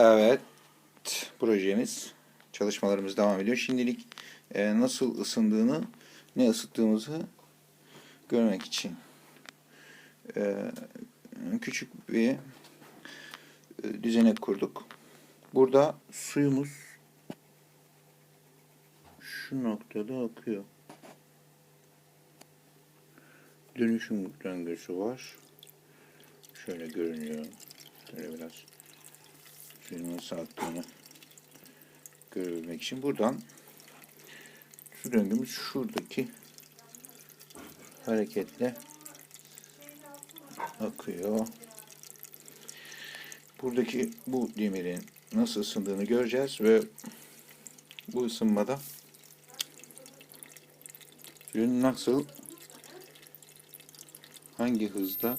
Evet, projemiz, çalışmalarımız devam ediyor. Şimdilik e, nasıl ısındığını, ne ısıttığımızı görmek için e, küçük bir e, düzenek kurduk. Burada suyumuz şu noktada akıyor. Dönüşüm döngüsü var. Şöyle görünüyor. Şöyle biraz suyun nasıl aktığını görebilmek için buradan su döngümüz şuradaki hareketle akıyor. Buradaki bu demirin nasıl ısındığını göreceğiz ve bu ısınmada suyun nasıl hangi hızda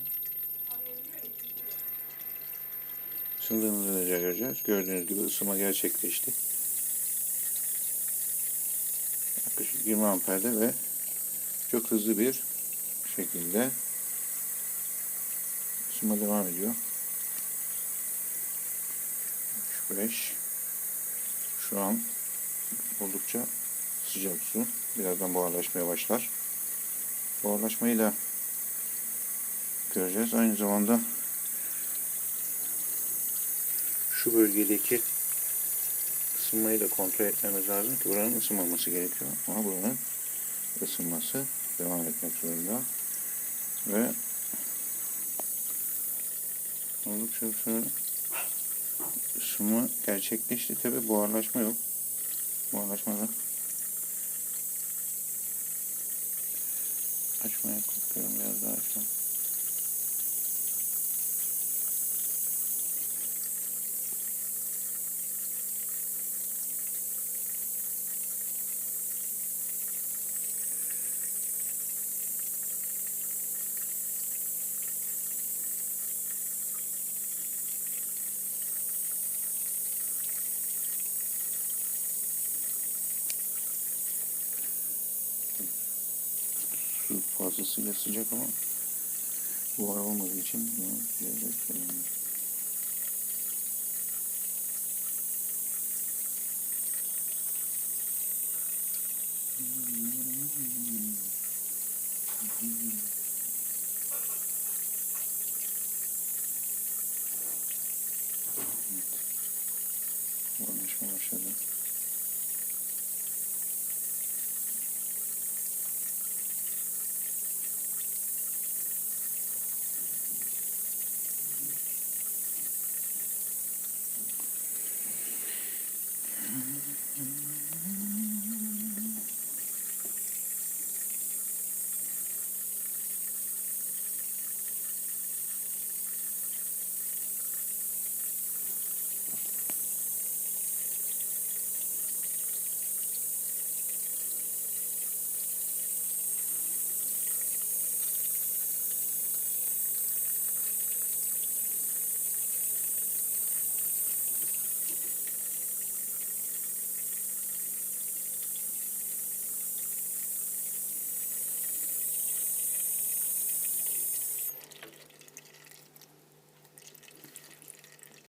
ısındığını göreceğiz. Gördüğünüz gibi ısınma gerçekleşti. Yaklaşık 20 amperde ve çok hızlı bir şekilde ısınma devam ediyor. 3-5 şu an oldukça sıcak su. Birazdan buharlaşmaya başlar. Buharlaşmayı da göreceğiz. Aynı zamanda şu bölgedeki ısınmayı da kontrol etmemiz lazım ki buranın ısınmaması gerekiyor. Ama buranın ısınması devam etmek zorunda. Ve oldukça ısınma gerçekleşti. Tabi buharlaşma yok. Buharlaşma da açmaya korkuyorum biraz daha açmam. Su fazlasıyla sıcak ama buhar olmadığı için bunu biraz bekleyelim. Buharlaşma Mm-hmm.